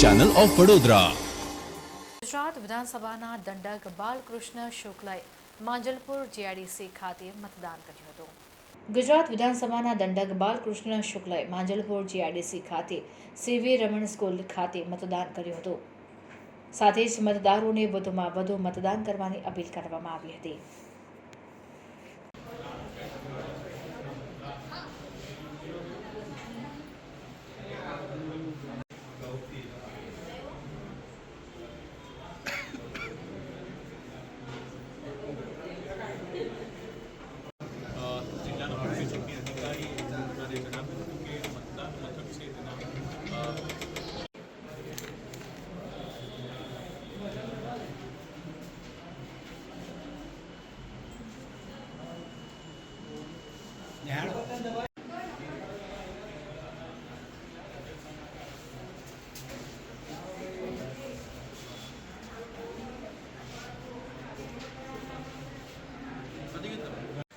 Channel of Vadodara Gujarat વિધાનસભાના દંડક બાલકૃષ્ણ શુક્લાએ માંજલપુર જીઆઈડીસી ખાતે મતદાન કર્યું હતું. ગુજરાત વિધાનસભાના દંડક બાલકૃષ્ણ શુક્લાએ માંજલપુર જીઆઈડીસી ખાતે સીવી રમણ સ્કૂલ ખાતે મતદાન કર્યું હતું. સાથે જ મતદારોને વધુમાં વધુ મતદાન કરવાની અપીલ કરવામાં આવી હતી અ, જિલ્લાના મુખ્ય ચૂંટણી અધિકારી અને જણાવ્યું હતું કે મતદાન મથક છે તેના અ,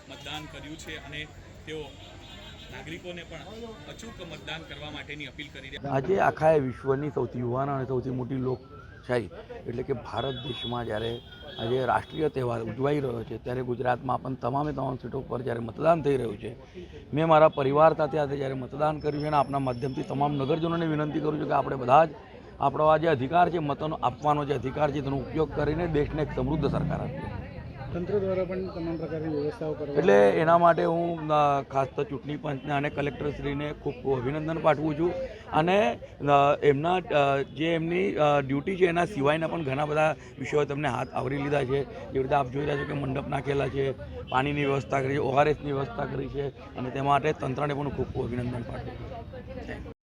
મતદાન કર્યું છે અને તેઓ નાગરિકોને પણ અચૂક મતદાન કરવા માટેની અપીલ કરી રહ્યા આજે આખા વિશ્વની સૌથી યુવાન અને સૌથી મોટી લોકશાહી એટલે કે ભારત દેશમાં જ્યારે આજે રાષ્ટ્રીય તહેવાર ઉજવાઈ રહ્યો છે, ત્યારે ગુજરાતમાં પણ તમામે તમામ સીટો પર જ્યારે મતદાન થઈ રહ્યું છે, મેં મારા પરિવાર સાથે આજે જ્યારે મતદાન કર્યું છે અને આપના માધ્યમથી તમામ નગરજનોને વિનંતી કરું છું કે આપણે બધા જ આપણો આ જે અધિકાર છે, મતનો આપવાનો જે અધિકાર છે, તેનો ઉપયોગ કરીને દેશને એક સમૃદ્ધ સરકાર આપીએ. એટલે એના માટે હું ખાસ તો ચૂંટણી પંચને અને કલેક્ટરશ્રીને ખૂબ ખૂબ અભિનંદન પાઠવું છું. અને એમના જે એમની ડ્યુટી છે એના સિવાયના પણ ઘણા બધા વિષયો તમને હાથ આવરી લીધા છે. જેવી રીતે આપ જોઈ રહ્યા છો કે મંડપ નાખેલા છે, પાણીની વ્યવસ્થા કરી છે ઓઆરએસની વ્યવસ્થા કરી છે અને તે માટે તંત્રને પણ ખૂબ ખૂબ અભિનંદન પાઠવું છું.